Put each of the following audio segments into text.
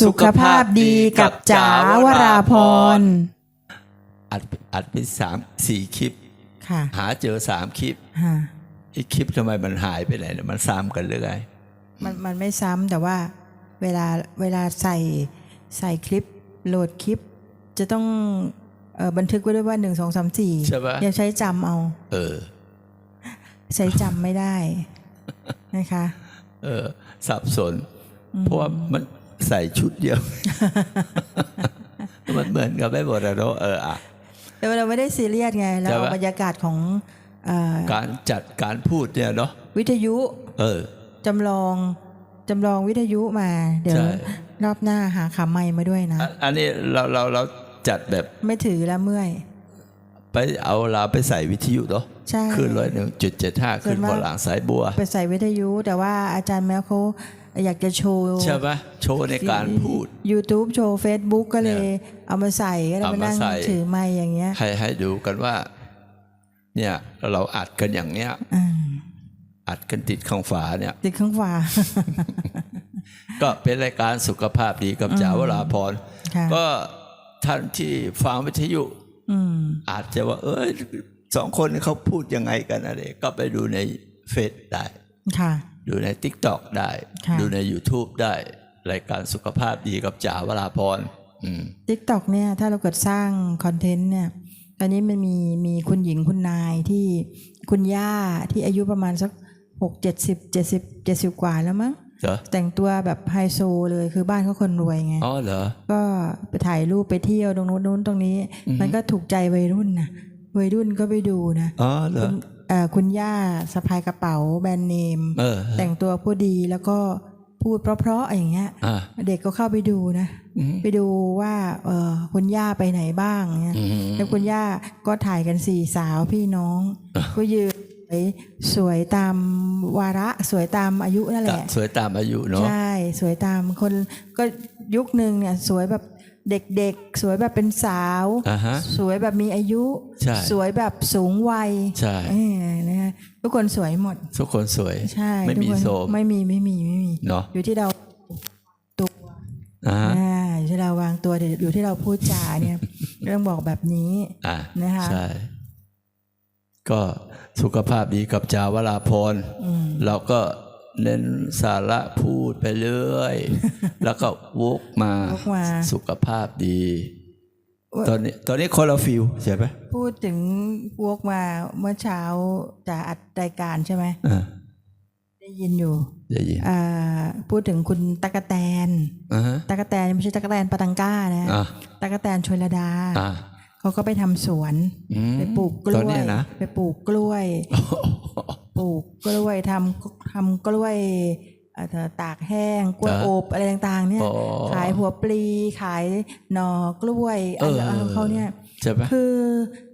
สุขภาพดีกับจ๋าวราพร อัดอัดไปสามสี่คลิป ค่ะ หาเจอสามคลิปฮะอีกคลิปทำไมมันหายไปไหนเนี่ยมันซ้ำกันหรือไงมันมันไม่ซ้ำแต่ว่าเวลาเวลาใส่ใส่คลิปโหลดคลิป จะต้องเออบันทึกไว้ด้วยว่าหนึ่งสองสามสี่ใช่ปะยังใช้จำเอา เออ ใช้จำไม่ได้นะคะ เออ สับสน เพราะว่ามัน ใส่ชุดเดียว มันเหมือนกับไม่หมดอะเนาะเอออะแต่เราไม่ได้ซีเรียสไงเราใช่เอาปะบรรยากาศของเออการจัดการพูดเนี่ยเนาะวิทยุ เออจำลองจำลองวิทยุมา เดี๋ยวใช่รอบหน้าหาขาไม้มาด้วยนะอันอันนี้เราเราเราจัดแบบไม่ถือแล้วเมื่อย ไปเอาเราไปใส่วิทยุเนาะใช่ขึ้นร้อยหนึ่งจุดเจ็ดห้าส่วนขึ้นมากบนหลังสายบัว ไปใส่วิทยุแต่ว่าอาจารย์แมวเขา อยากจะโชว์ใช่ปะโชว์ในการพูด YouTube โชว์ Facebook ก็เลย เอามาใส่ก็เลยเอามามานั่งใส่ถือไม้อย่างเงี้ย ให้ให้ดูกันว่า เนี่ยเราอัดกันอย่างเนี้ยอ่าอัดกันติดข้างฝาเนี่ย ติดข้างฝา ก็เป็นรายการสุขภาพดีกับจ๋าวราพรค่ะก็ท่านที่ฟังวิทยุอืมอาจจะว่า เอ้ยสองคนนี้เขาพูดยังไงกันอะไรก็ไปดูในเฟซได้ค่ะ ดูใน t ิ k t o k ได้ค่ะดูใน YouTube ได้ รายการสุขภาพดีกับจ๋าวราพรอืมทิกตอกเนี่ยถ้าเราเกิดสร้างคอนเทนต์เนี่ยตอนนี้มันมีมีคุณหญิงคุณนายที่คุณย่าที่อายุประมาณสักหกเจ็ดสิบเจ็ดสิบเจ็ดสิบกว่าแล้วมั้งเหรอแต่งตัวแบบไฮโซเลยคือบ้านเขาคนรวยไงอ๋อเหรอก็ไปถ่ายรูปไปเที่ยวตรงนู้นนู้นตรงนี้ มันก็ถูกใจวัยรุ่นนะวัยรุ่นก็ไปดูนะอ๋อเหรอเอ่อ คุณย่าสะพายกระเป๋าแบรนด์เนมเออแต่งตัวผู้ดีแล้วก็พูดเพราะๆอย่างเงี้ยอ่าเด็กก็เข้าไปดูนะ ไปดูว่าเออคุณย่าไปไหนบ้างเนี่ยอืมแล้วคุณย่าก็ถ่ายกันสี่สาวพี่น้องก็ยืนสวยสวยตามวาระสวยตามอายุนั่นแหตาละ สวยตามอายุเนาะใช่ สวยตามคนก็ยุคหนึ่งเนี่ยสวยแบบ เด็กๆ สวยแบบเป็นสาว อ่าฮะ สวยแบบมีอายุ ใช่ สวยแบบสูงวัยใช่ เออนะฮะทุกคนสวยหมด ทุกคนสวย ใช่ไม่ทุกมีคนโสม ไม่มีไม่มีไม่มี เนาะอยู่ที่เราตัวอ่าฮะอ่าอยู่ที่เราวางตัวอยู่ที่เราพูดจาเนี่ย เรื่องบอกแบบนี้ อ่านะคะ ใช่ ก็สุขภาพดีกับจาวราพรเราก็ เน้นสาระพูดไปเรื่อย แล้วก็วกมาวกมาสุขภาพดี ตอนนี้ตอนนี้คนละฟิลใช่ไหมพูดถึงวกมาเมื่อเช้าจะอัดรายการใช่ไหมอ่าได้ยินอยู่ได้ยินอ่าพูดถึงคุณตะกะแตนอ่าฮะตะกะแตนไม่ใช่ตะกะแตนปาตังก้านะอ่าตะกะแตนชลดาอ่าเขาก็ไปทำสวนอืมไปปลูกกล้ตวอนยเนี้ยนะไปปลูกกล้วย ปลูกกล้วยทำทำกล้วยเอ่อตากแห้งกล้วยจ้ะอบอะไรต่างๆ เนี่ยอ๋อขายหัวปลีขายหน่อกล้วยเอออะไรของเขาเนี่ยใช่ไหมคือ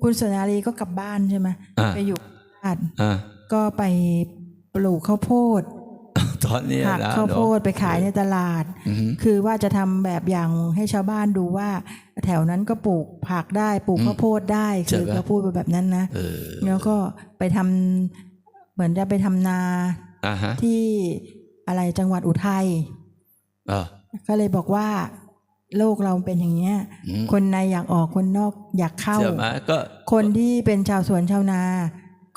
คุณสุนารีก็กลับบ้านใช่ไหมอ่าไปอยู่บ้านอ่าก็ไปปลูกข้าวโพดตอนเนี้ยหักนะข้าวโพดเนอะไปขายในตลาดอือฮึคือว่าจะทำแบบอย่างให้ชาวบ้านดูว่า แถวนั้นก็ปลูกผักได้ปลูกข้าวโพดได้ใช่คือไหมเขาพูดไปแบบนั้นนะเออแล้วก็ไปทำ เหมือนจะไปทำนาอ่าฮะที่อะไรจังหวัดอุทัยอ่าก็เลยบอกว่า โลกเราเป็นอย่างเงี้ย อืมคนในอยากออกคนนอกอยากเข้าใช่ไหมก็คนที่เป็นชาวสวนชาวนา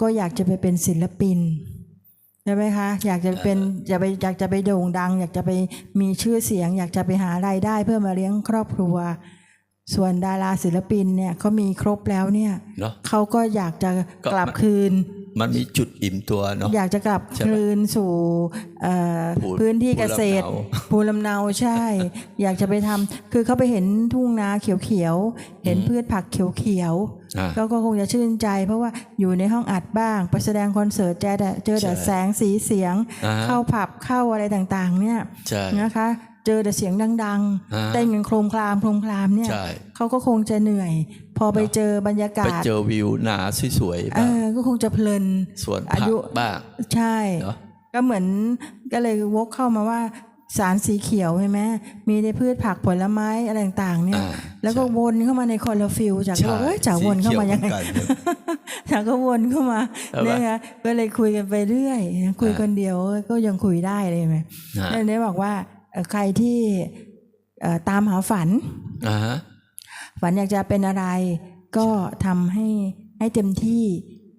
ก็อยากจะไปเป็นศิลปินใช่ไหมคะ อยากจะเป็นจะไปอยากจะไปโด่งดัง อยากจะไปมีชื่อเสียง อยากจะไปหารายได้เพื่อมาเลี้ยงครอบครัว ส่วนดาราศิลปินเนี่ยเขามีครบแล้วเนี่ยเนาะ เขาก็อยากจะก็กลับคืน มันมีจุดอิ่มตัวเนาะอยากจะกลับใช่ไหมคืนสู่เอ่อภูพื้นที่ภูเกลำษตรเนาภูลำเนาใช่ อยากจะไปทำคือเขาไปเห็นทุ่งนาเขียวๆ เห็นพืชผักเขียวอ่าๆเขาก็คงจะชื่นใจ เพราะว่าอยู่ในห้องอัดบ้าง ไปแสดงคอนเสิร์ตเจอแต่เจอแต่ใช่แสงสีเสียงอ่าฮะเข้าผับเข้าอะไรต่างๆ เนี่ยใช่นะคะ เจอแต่เสียงดังอ่าๆเต้นกันโครมครามโครมครามเนี่ยใช่เขาก็คงจะเหนื่อย พอไปเจอบรรยาไปกาศเจอวิวหนาสวยๆเอบ้างอก็คงจะเพลินสวนอาผักยุบ้างใช่เนอะก็เหมือนก็เลยวกเข้ามาว่าสารสีเขียวใช่ไหมมีในพืชผักผลไม้อะไรต่างๆเนี่ยอ่าแล้วก็วนเข้ามาในคอลฟิลจากก็บอกเอ้ยจากวนเข้ามายังไงสีขีวเหมือนกันจากก็วนเข้ามาใช่ปะเนี่ยไงก็เลยคุยกันไปเรื่อย คุยอ่าคนเดียวก็ยังคุยได้เลยไหมอ่าแล้วเนี่ยบอกว่าเอ่อ ใครที่เอ่อตามหาฝันอ่าฮะฝันอยากจะเป็นอะไร ก็ทำให้ให้เต็มที่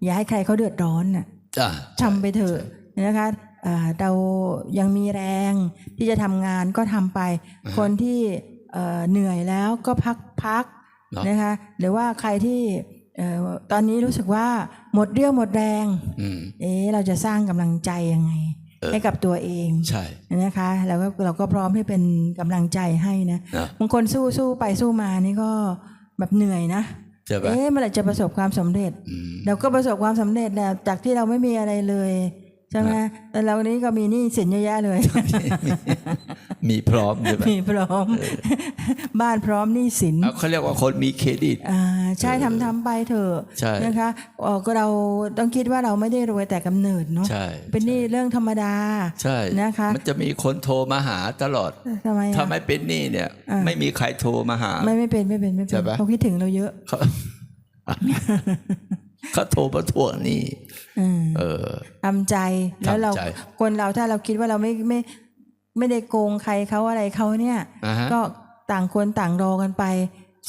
อย่าให้ใครเขาเดือดร้อนน่ะจ้าทำไปเถอะนะคะเอ่อเรายังมีแรงที่จะทำงานก็ทำไป คนที่เอ่อเหนื่อยแล้วก็พักพักเนอะนะคะหรือว่าใครที่เอ่อตอนนี้รู้สึกว่าหมดเรี่ยวหมดแรงอืมเอ๊ะเราจะสร้างกำลังใจยังไงเออ ให้กับตัวเองใช่นะคะแล้วก็เราก็พร้อมที่เป็นกำลังใจให้นะนะบางคนสู้สู้ไปสู้มานี่ก็แบบเหนื่อยนะใช่ปะเอ๊ะเมื่อไหร่จะประสบความสำเร็จอืมเราก็ประสบความสำเร็จแล้วจากที่เราไม่มีอะไรเลย ใช่ไหมแต่เรานี้ก็มีหนี้สินเยอะแยะเลย มีพร้อมใช่ปะมีพร้อม บ้านพร้อมหนี้สินเอาเขาเรียกว่าคนมีเครดิตอ่าใช่ทำทำไปเถอะใช่นะคะเอ่อก็เราต้องคิดว่าเราไม่ได้รวยแต่กำเนิดเนาะใช่เป็นหนี้เรื่องธรรมดาใช่นะคะ มันจะมีคนโทรมาหาตลอดทำไมอะถ้าไม่เป็นหนี้เนี่ยอ่าไม่มีใครโทรมาหา ไม่ไม่เป็นไม่เป็นไม่เป็ใช่นปะเขาคิดถึงเราเยอะ เขาเขาโทรมาทวงหนี้อืมเออทำใจแล้วเราทำใจคนเราถ้าเราคิดว่าเราไม่ไม่ไม่ได้โกงใครเขาอะไรเขาเนี่ยอ่าฮะก็ต่างคนต่างรอกันไป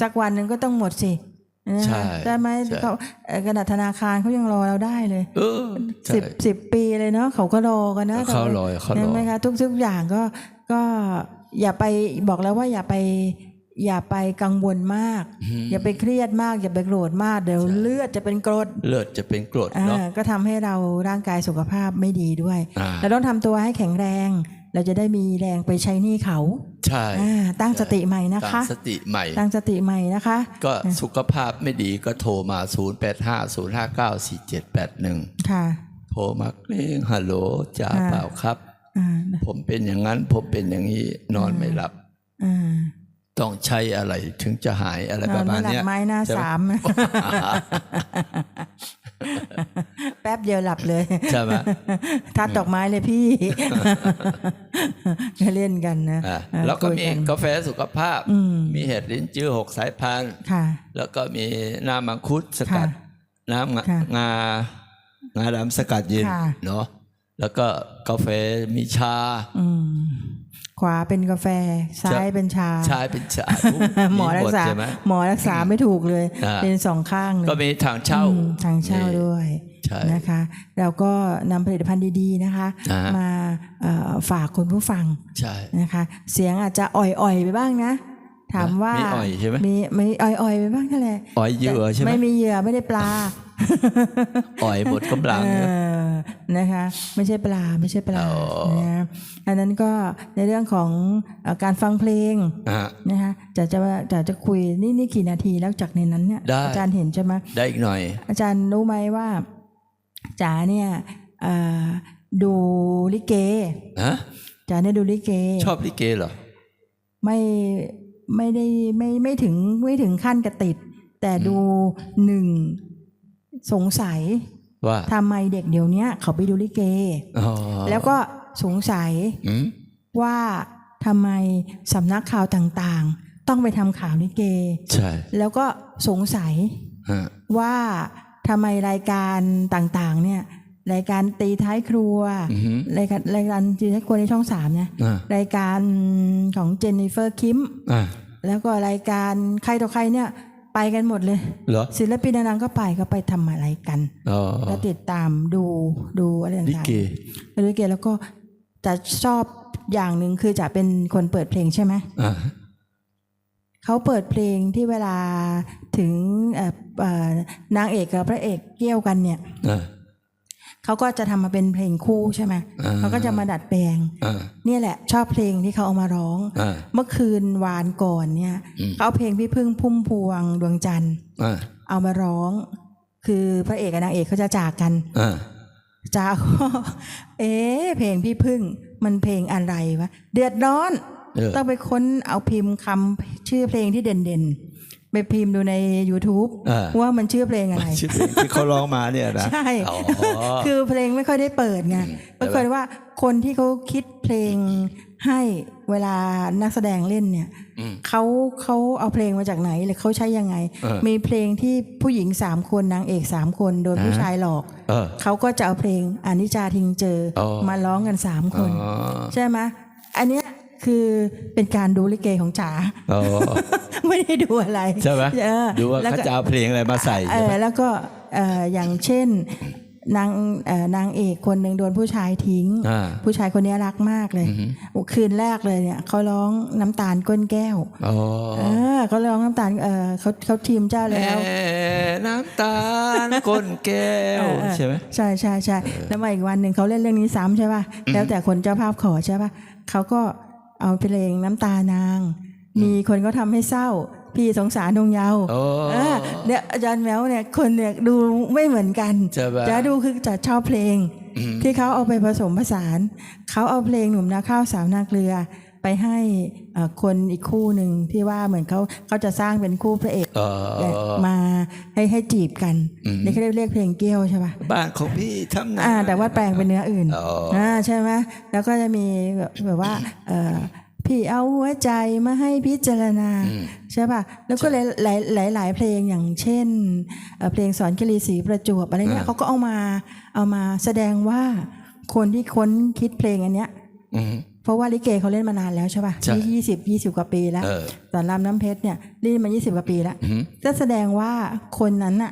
สักวันหนึ่งก็ต้องหมดสินะใช่ได้ไหมใช่เขาเอ่อกระดาษธนาคารเขายังรอเราได้เลยเออใช่สิบสิบปีเลยเนาะเขาก็รอกันนะเขารอเขารอใช่ไหมคะทุกทุกอย่างก็ก็อย่าไปบอกแล้วว่าอย่าไป อย่าไปกังวลมาก อย่าไปเครียดมาก อย่าไปโกรธมากเดี๋ยวเลือดจะเป็นกรดเลือดจะเป็นกรดอ่าเนาะก็ทำให้เราร่างกายสุขภาพไม่ดีด้วยอ่าเราต้องทำตัวให้แข็งแรง เราจะได้มีแรงไปใช้หนี้เขา ใช่อ่าตั้งสติใหม่นะตั้คะงสติใหม่ ตั้งสติใหม่นะคะ ก็สุขภาพไม่ดีก็โทรมา 0 8 5 0 5 9 4 7 8 1 ค่ะ โทรมาเร่งฮัลโหลจ่าอ่าเปล่าครับอ่าผมเป็นอย่างนั้นผมเป็นอย่างนี้นอนไม่หลับอ่า ต้องใช้อะไรถึงจะหายอะไรนปอนระมาไม่ณหลัเนี้บยไม้หน้าใช่ไหมสามแป๊บเดียวหลับเลยใช่ไหมทัดดอกไม้เลยพี่ก็เล่นกันนะอ่าอ่าแล้วก็คุยมีนกาแฟสุขภาพอืมมีเห็ดลิ้นจื้อหกสายพันธุ์ค่ะแล้วก็มีน้ำมังคุดสกัดค่ะน้ำงาค่ะงางาดำสกัดเย็นค่ะเนาะแล้วก็กาแฟมีชาอืม ขวาเป็นกาแฟ ซ้ายเป็นชาชาเป็นชาหมอรักษาใช่ไหมหมอรักษาไม่ถูกเลยอ่าเป็นสองข้างเลยก็มีทางเช่าอืมทางเช่านี่ด้วยใช่นะคะเราก็นำผลิตภัณฑ์ดีๆนะคะอ่าฮะมาเอ่อฝากคุณผู้ฟังใช่นะคะ เสียงอาจจะอ่อยๆไปบ้างนะถามว่ามีอ่อยใช่ไหมมีมีอ่อยๆไปบ้างนั่นแหละอ่อยเหยื่อใช่ไหมไม่มีเหยื่อไม่ได้ปลา อ่อยหมดกำลังเอนะอนะคะ ไม่ใช่ปลาไม่ใช่ปลาอ๋อนะอันนั้นก็ในเรื่องของเอ่อการฟังเพลงอะนะคะจะจะจะจะคุยนี่นี่กี่นาทีแล้วจากในนั้นเนี่ยได้ อาจารย์เห็นใช่ไหมได้อีกหน่อย อาจารย์รู้ไหมว่าจ๋าเนี่ยเอ่อดูลิเกฮะ จ๋าเนี่ยดูลิเก ชอบลิเกเหรอ ไม่ไม่ได้ไม่ไม่ถึงไม่ถึงขั้นกระติด แต่ดูหนึ่ง สงสัยว่าทำไมเด็กเดี๋ยวเนี้ยเขาไปดูลิเกอ๋อแล้วก็สงสัยอืมว่าทำไมสำนักข่าวต่างๆ ต้องไปทำข่าวลิเกใช่แล้วก็สงสัยฮะว่าทำไมรายการต่างๆ เนี่ยรายการตีท้ายครัวอือหือรายการรายการตีท้ายครัวในช่องสามเนี่ยอะรายการของเจนนิเฟอร์คิมอะแล้วก็รายการใครต่อใครเนี่ย ไปกันหมดเลยเหรอศิลปินดังๆก็ไปก็ไปทำอะไรกันอ๋อก็ติดตามดูดูอะไรต่างๆลิเกไปดูลิเกแล้วก็จะชอบอย่างหนึ่งคือจะเป็นคนเปิดเพลงใช่ไหมอะเขาเปิดเพลงที่เวลาถึงเอ่อเอ่อนางเอกกับพระเอกเกี่ยวกันเนี่ยอะ เขาก็จะทำมาเป็นเพลงคู่ใช่ไหมอ่าเขาก็จะมาดัดแปลงอะเนี่ยแหละ ชอบเพลงที่เขาเอามาร้องอะเมื่อคืนวานก่อนเนี่ยอืมเขาเอาเพลงพี่พึ่งพุ่มพวงดวงจันทร์อะเอามาร้อง คือพระเอกกับนางเอกเขาจะจากกันอะจากก็เอ๊ะเพลงพี่พึ่งมันเพลงอะไรวะเดือดร้อนเออต้องไปค้นเอาพิมพ์คำชื่อเพลงที่เด่นๆ ไปพิมพ์ดูใน YouTube อะว่ามันชื่อเพลงอะไรชื่อเพลงที่เขาร้องมาเนี่ยนะใช่อ๋อคือเพลงไม่ค่อยได้เปิดไงอืมไม่ค่อยว่าคนที่เขาคิดเพลงให้เวลานักแสดงเล่นเนี่ยอืมเขาเขาเอาเพลงมาจากไหนหรือเขาใช้ยังไงเออมีเพลงที่ผู้หญิงสามคนนางเอกสามคนโดนผู้อ่าชายหลอกเออเขาก็จะเอาเพลงอานิจจาทิงเจออ๋อมาร้องกันสามคนอ๋อใช่ไหมอันเนี้ย คือเป็นการดูลิเกของจ๋าอ๋อ ไม่ได้ดูอะไรใช่ไหมเออดูว่าแล้วเขาก็ จะเอาเพลงอะไรมาใส่เอใช่ไหอม แล้วก็เอ่ออย่างเช่นนางเอ่อนางเอกคนหนึ่งโดนผู้ชายทิ้ง อ่าผู้ชายคนนี้รักมากเลยคืนแรกเลยเนี่ยเขาร้องน้ำตาลก้นแก้วอ๋อ เออเขาร้องน้ำตาลเออเขาเขาทีมเจ้าแล้วแม่น้ำตาลก้นแก้วเออใช่ไหมใช่ใช่ใช่แล้วมาอีกวันหนึ่งเขาเล่นเรื่องนี้ซ้ำใช่ป่ะแล้วแต่คนเจ้าภาพขอใช่ป่ะเขาก็ เอาเพลงน้ำตานาง มีคนก็ทำให้เศร้า พี่สงสารดวงเยาว์โอ้เออเนี่ยอาจารย์แมวเนี่ยคนเนี่ยดูไม่เหมือนกันใช่ปะจะดูคือจะชอบเพลง ที่เขาเอาไปผสมผสานเขาเอาเพลงหนุ่มนาข้าวสาวนาเกลือ ไปให้เอ่อคนอีกคู่หนึ่งที่ว่าเหมือนเขาเขาจะสร้างเป็นคู่พระเอกเออมาให้ให้จีบกันนี่เขาเรียกเรียกเพลงเกี้ยวใช่ปะบ้านของพี่ทำนาอ่าแต่ว่าแปลงเป็นเนื้ออื่นอ๋ออ่อ่าใช่ไหมแล้วก็จะมีแบบแบบว่าเออพี่เอาหัวใจมาให้พิจารณาใช่ป่ะแล้วก็หลายหลายหลายหลายเพลงอย่างเช่นเอ่อเพลงสอนกิรีศรีประจวบอะไรเงี้ยเขาก็เอามาเอามาแสดงว่าคนที่ค้นคิดเพลงอันเนี้ยอืม เพราะว่าลิเกเขาเล่นมานานแล้วใช่ป่ะใช่ยี่สิบยี่สิบกว่าปีแล้วเออสอนรามน้ำเพชรเนี่ยเล่นมายี่สิบกว่าปีแล้วอืมก็แสดงว่าคนนั้นน่ะ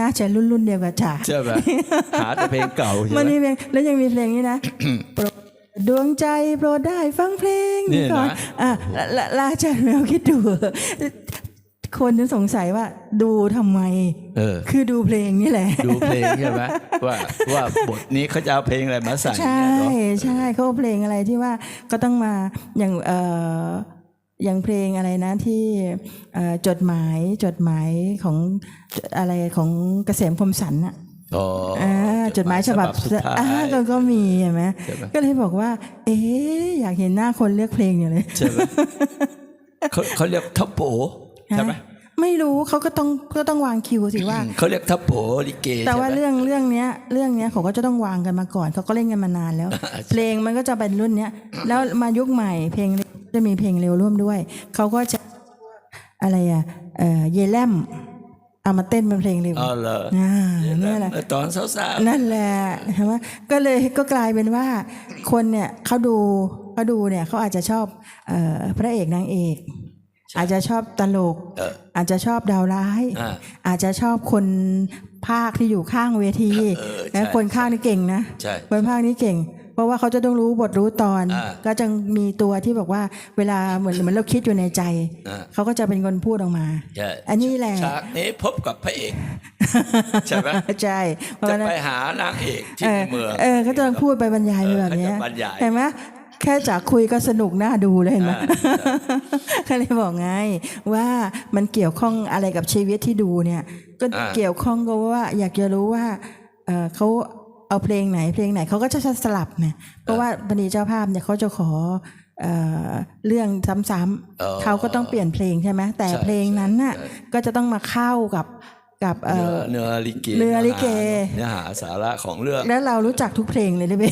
น่าจะรุ่นรุ่นๆเดียวกับจ๋า ใช่ไหมหาแต่เพลงเก่าใช่มันไหม มีเพลงแล้วยังมีเพลงนี้นะ โปรดดวงใจโปรดได้ฟังเพลงนี่ก่อนนะอะละละลาอาจารย์แมวคิดดู คนจะสงสัยว่าดูทำไม เออ คือดูเพลงนี่แหละ ดูเพลงใช่ไหมว่าว่าบทนี้เขาจะเอาเพลงอะไรมาใส่ใช่เนี่ยเหรอใช่เขาเอาเพลงอะไรที่ว่าก็ต้องมาอย่างเอ่ออย่างเพลงอะไรนะที่เอ่อจดหมายจดหมายของอะไรของเกษมคมสันอะอ๋ออ่าจดหมายฉบับสุดท้ายอ่าก็ก็มีเห็นไหมใช่ไหมก็เลยบอกว่า เอ๊ะอยากเห็นหน้าคนเลือกเพลงอย่างเลยใช่ไหมเขาเขาเรียกทัพโป ใช่ไหมฮะไม่รู้เขาก็ต้องก็ต้องวางคิวสิว่าเขาเรียกทัพโปลิเก แต่ใช่ว่าไหมเรื่องเรื่องเนี้ยเรื่องเนี้ยเขาก็จะต้องวางกันมาก่อนเขาก็เล่นกันมานานแล้ว เพลงมันก็จะเป็นรุ่นเนี้ยแล้วมายุคใหม่เพลงเร็วจะมีเพลงเร็วร่วมด้วยเขาก็จะอะไรอะเอ่อเยแลมเอามาเต้นเป็นเพลงเร็วอ๋อเหรออ่านี่แหละตอนสาวนั่นแหละใช่ไหมก็เลยก็กลายเป็นว่าคนเนี่ยเขาดูเขาดูเนี่ยเขาอาจจะชอบเออพระเอกนางเอก อาจจะชอบตลกเอออาจจะชอบดาวร้ายอ่าอาจจะชอบคนภาคที่อยู่ข้างเวทีเออใช่นะคนข้างนี่เก่งนะใช่คนภาคนี้เก่ง เพราะว่าเขาจะต้องรู้บทรู้ตอนอ่าก็จะมีตัวที่บอกว่าเวลาเหมือนเหมือนเราคิดอยู่ในใจอ่าเขาก็จะเป็นคนพูดออกมาใช่อันนี้แหละฉากนี้พบกับพระเอกใช่ไหมใช่เพราะจะฉะนั้นไปหานางเอกที่เอในอเมืองเออก็จะพูดไปบรรยายไปแบบเนี้ยเออเขาจะบรรยายเห็นไหม แค่จากคุยก็สนุกน่าดูเลยเห็นไหมอ่าก็เลยบอกไงว่ามันเกี่ยวข้องอะไรกับชีวิตที่ดูเนี่ย ก็อ่าเกี่ยวข้องก็ว่าอยากจะรู้ว่าเออเขาเอาเพลงไหนเพลงไหนเขาก็จะสลับเนี่ยเพราะว่าบรรดีเจ้าภาพเนี่ยเขาจะขอเอ่อเรื่องซ้ำเออๆเขาก็ต้องเปลี่ยนเพลงใช่ไหมแต่ใช่เพลงนั้นน่ะใช่ก็จะต้องมาเข้ากับกับเอ่เนื้ออเนื้อลิเกเนื้อลิเกเนื้อหาสาระของเรื่องแล้วเรารู้จักทุกเพลงเลยได้ไหม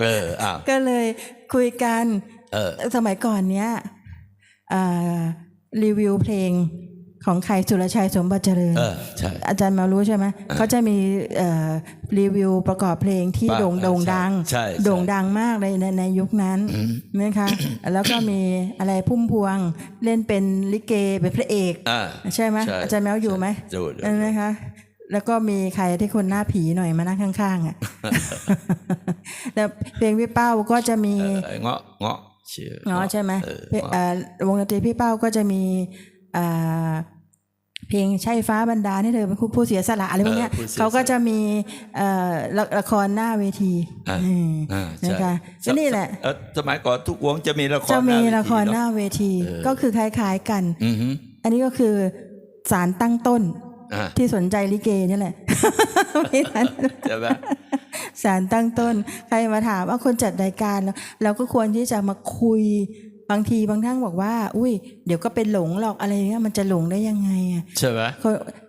เอออ้าวก็เลยคุยกันเออสมัยก่อนเนี้ยอ่ารีวิวเพลงของใครสุรชัยสมบัติเจริญเออใช่อาจารย์มารู้ใช่ไหมเขาจะมีเอ่อรีวิวประกอบเพลงที่บ้างโด่งอ่าโด่งดังใช่ใช่โด่งดังมากเลยในในยุคนั้นนะคะแล้วก็มีอะไรพุ่มพวงเล่นเป็นลิเกเป็นพระเอกอ่าใช่ไหมใช่อาจารย์แมวอยู่ไหมอยู่อยู่ใช่ไหมคะ แล้วก็มีใครที่คนหน้าผีหน่อยมานั่งข้างๆอะแล้วเพลงพี่เป้าก็จะมีเออเงาะเงาะชื่อเนาะใช่ไหมเออเพลงเอ่อวงดนตรีพี่เป้าก็จะมีอ่าเพลงใช่ฟ้าบรรดาให้เธอเป็นผู้ผู้เสียสละอะไรพวกเนี้ยเออผู้เสียสละเขาก็จะมีเอ่อละละครหน้าเวทีอ่าอืมอ่าใช่นะคะก็นี่แหละเออสมัยก่อนทุกวงจะมีละครจะมีหน้าเวทีละครหน้าเนอะเวทีก็คือคล้ายๆกันอือฮึอันนี้ก็คือสารตั้งต้นอ่า ที่สนใจลิเกนี่แหละไม่ทันใช่ไหมสารตั้งต้น ใครมาถามว่าคนจัดรายการแล้วเราก็ควรที่จะมาคุยบางทีบางท่านบอกว่า อุ้ยเดี๋ยวก็เป็นหลงหรอกอะไรเงี้ยมันจะหลงได้ยังไงอะใช่ไหมค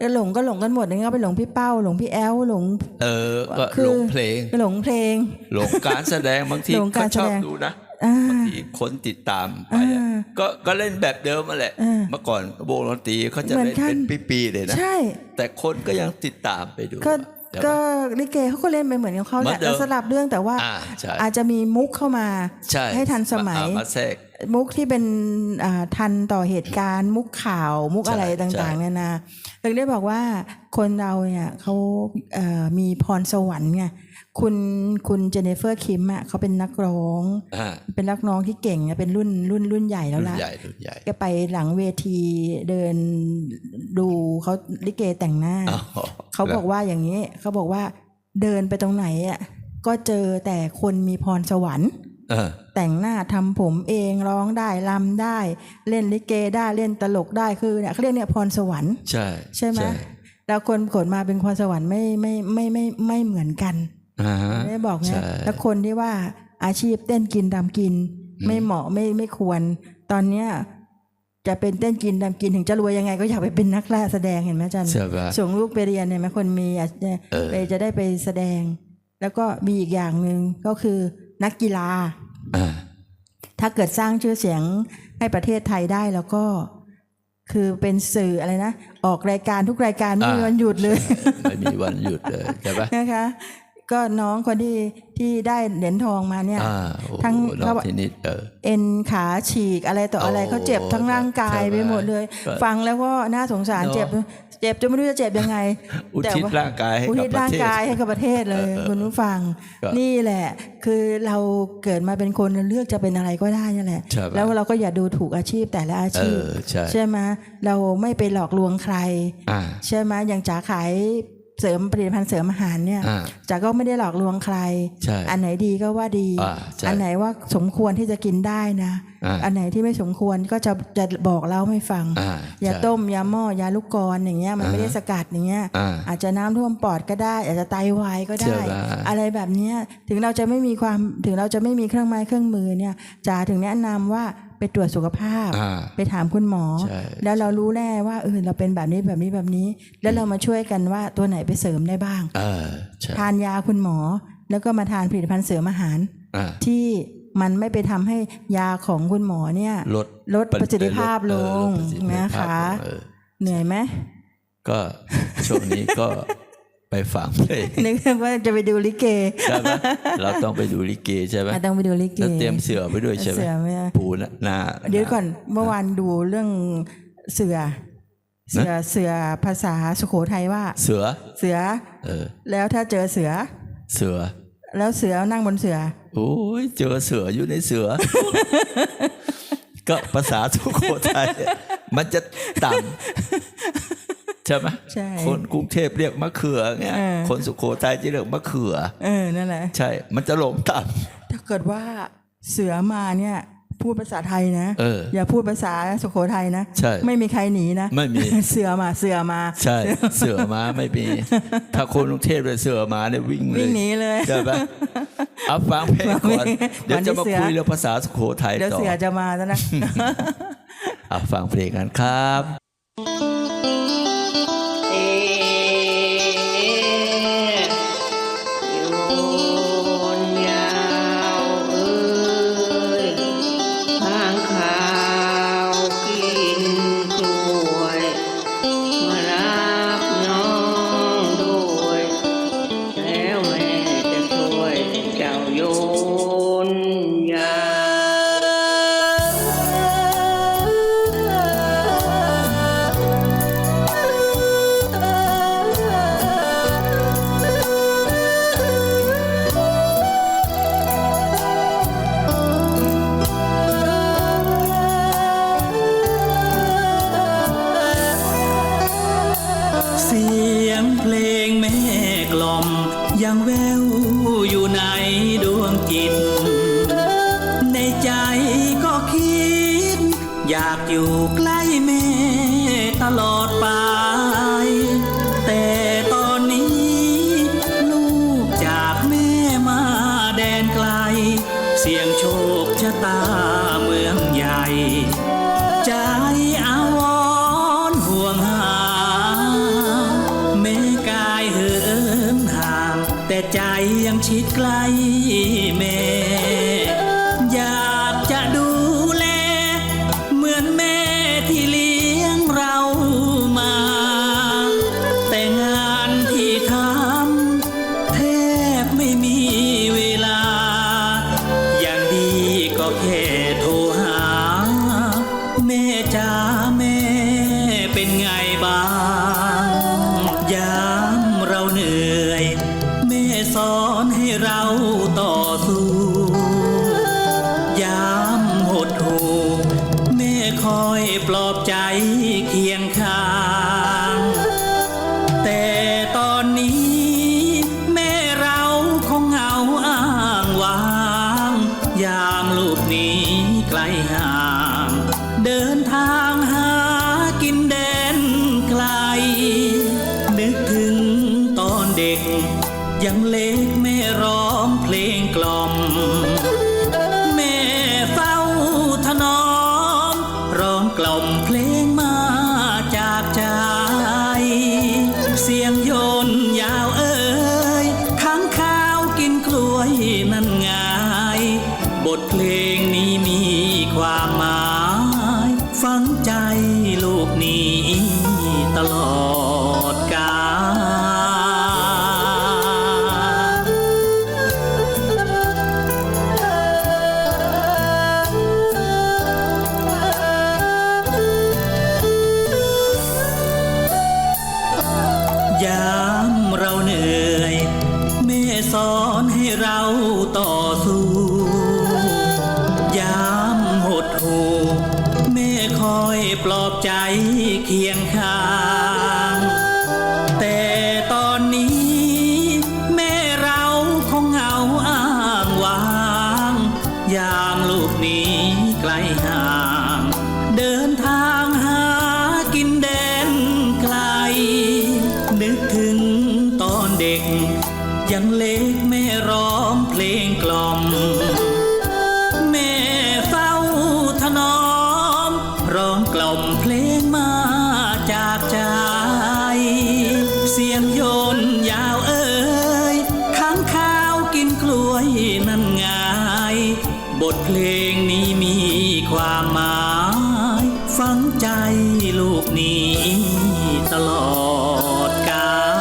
นหลงก็หลงกันหมดอย่างเงี้ยก็ไปหลงพี่เป้าหลงพี่แอลหลง เออก็คือหลงเพลงหลงเพลง หลงการแสดงบางทีหลงกาก็รชอบแสดงดูนะอ่า บางทีคนติดตามไปอะอ่าก็ก็เล่นแบบเดิมมาแหละอ่าเมื่อก่อนวงดนตรีเขาจะเหมือนเล่นกันเป็นปีๆเลยนะใช่ แต่คนก็ยังติดตามไปดูก็ใช่ปะก็ลิเกเขาก็เล่นไปเหมือนกับเขาแหเหมืละอนเดิมแต่สลับเรื่องแต่ว่าอ่าใช่อาจจะมีมุกเข้ามาใช่ให้ทันสมัยอ่ามาแทรกมุกที่เป็นอ่าทันต่อเหตุการณ์ มุกข่าวมุกใช่อะไรใช่ต่างๆเนี่ยนะถึงได้บอกว่า คนเราเนี่ยเขาเอ่อมีพรสวรรค์ไงคุณคุณเจเนฟเฟอร์คิมอะเขาเป็นนักร้องอ่าเป็นนักร้องที่เก่งอะเป็นรุ่นรุ่นรุ่นใหญ่แล้วรุ่นล่ะใหญ่รุ่นใหญ่แกไปหลังเวทีเดินดูเขาลิเกแต่งหน้าอ๋อเขาบอกว่าอย่างนี้เขาบอกว่าเดินไปตรงไหนอะก็เจอแต่คนมีพรสวรรค์เออแต่งหน้าทำผมเองร้องได้ลำได้ เล่นลิเกได้เล่นตลกได้คือเนี่ยเขาเรียกเนี่ยพรสวรรค์ ใช่ ใช่ไหม แล้วคนเกิดมาเป็นพรสวรรค์ไม่ไม่ไม่ไม่ไม่เหมือนกันอ่าฮะได้บอกไงใช่แล้วคนที่ว่าอาชีพเต้นกินดำกิน ไม่เหมาะไม่ไม่ควร ตอนเนี้ยจะเป็นเต้นกินดำกินถึงจะรวยยังไงก็อยากไปเป็นนักล่าแสดงเห็นไหมอาจันใช่ปะส่งลูกไปเรียนเนี่ยไหมคนมีอาจจะเออไปจะได้ไปแสดง แล้วก็มีอีกอย่างหนึ่งก็คือนักกีฬาอ่าถ้าเกิดสร้างชื่อเสียงให้ประเทศไทยได้แล้วก็ คือเป็นสื่ออะไรนะ ออกรายการทุกรายการไม่มีวันหยุดเลย ไม่มีวันหยุดเลยใช่ปะนะคะ ก็น้องคนที่ที่ได้เหรียญทองมาเนี่ยอ่าโอ้โหทั้งน้องทีนิดเออเอ็นขาฉีกอะไรต่ออะไรโอ้เขาเจ็บทั้งร่างกายใช่ไหมไปหมดเลยก็ฟังแล้วก็น่าสงสารเนอะเจ็บ เจ็บจนไม่รู้จะเจ็บยังไงอุทิศแต่ว่ร่างกายให้อุกัทิบศประร่างเทศกายให้กับประเทศเลยคุณผู้ฟังก็นี่แหละ คือเราเกิดมาเป็นคนเลือกจะเป็นอะไรก็ได้นั่นแหละใช่ปะแล้วเราก็อย่าดูถูกอาชีพแต่ละอาชีพเออใช่ใช่ไหมเราไม่ไปหลอกลวงใครอ่าใช่ไหมอย่างจ๋าขายเสริมผลิตภัณฑ์เสริมอาหารเนี่ยอ่าจ๋าก็ไม่ได้หลอกลวงใครใช่อันไหนดีก็ว่าดีอ่าใช่อันไหนว่าสมควรที่จะกินได้นะ อ่าอันไหนที่ไม่สมควรก็จะจะบอกเล่าให้ฟังอ่าอย่าใช่ต้มยาหม้อยาลูกกรอนอย่างเงี้ยมันอ่าไม่ได้สกัดอย่างเงี้ยอ่าอาจจะน้ำท่วมปอดก็ได้ อาจจะไตวายก็ใช่ได้ปะอะไรแบบเนี้ยถึงเราจะไม่มีความถึงเราจะไม่มีเครื่องไม้เครื่องมือเนี่ยจ๋าถึงแนะนำว่าไปตรวจสุขภาพอ่าไปถามคุณหมอใช่แล้วเรารู้แน่ว่าเออเราเป็นแบบนี้แบบนี้แบบนี้ แล้วเรามาช่วยกันว่าตัวไหนไปเสริมได้บ้างเออใช่ทานยาคุณหมอ แล้วก็มาทานผลิตภัณฑ์เสริมอาหารอ่าที่ มันไม่ไปทำให้ยาของคุณหมอเนี่ย ลดลดประสิทธิภาพลเอองลดประสิทธิภาพนะคะเออเหนื่อยไหมก็ช่วงนี้ก็ไปฟังเพลงนึกว่าจะไปดูลิเกใช่ไหมเราต้องไปดูลิเกใช่ไหมอะต้องไปดูลิเกแล้วเตรียมเสือไปด้วยใช่ไหมเสือไหมปูนะหน้าเดี๋ยวก่อนเมื่อวานดูเรื่องเสือเสือเสือภาษาสุโขทัยว่า เสือเสือ เออ แล้วถ้าเจอเสือ เสือ แล้วเสือนั่งบนเสือ โอ้ยเจอเสืออยู่ในเสือ ก็ภาษาสุโขทัยมันจะต่ำใช่ไหมใช่คนกรุงเทพเรียกมะเขือเงี้ยเออคนสุโขทัยจะเรียกมะเขือ เออนั่นแหละใช่ มันจะหลงต่ถ้าเกิดว่าเสือมาเนี่ย พูดภาษาไทยนะเอออย่าพูดภาษาสุโขทัยนะใช่ไม่มีใครหนีนะไม่มี เสือมาเสือมาำใช่ เสือมาไม่มีถ้าคนกรุงเทพเลยเสือมาเนี่ยวิ่งเลยวิ่งหนีเลยใช่ปะเอาฟังเพลงก่อนฟังเพลงเดี๋ยวจะมาวันนี้เสือคุยเรื่องภาษาสุโขทัยเดี๋ยวต่อเสือจะมาแล้วนะเอาฟังเพลงกันครับ เสียงโชคชะตาเมืองใหญ่ สอนให้เราต่อสู้ เสียงโยนยาวเอ่ยข้างข้าวกินกล้วยนั่นงายบทเพลงนี้มีความหมายฟังใจลูกนี้ตลอด ลูกนี้ตลอดกาล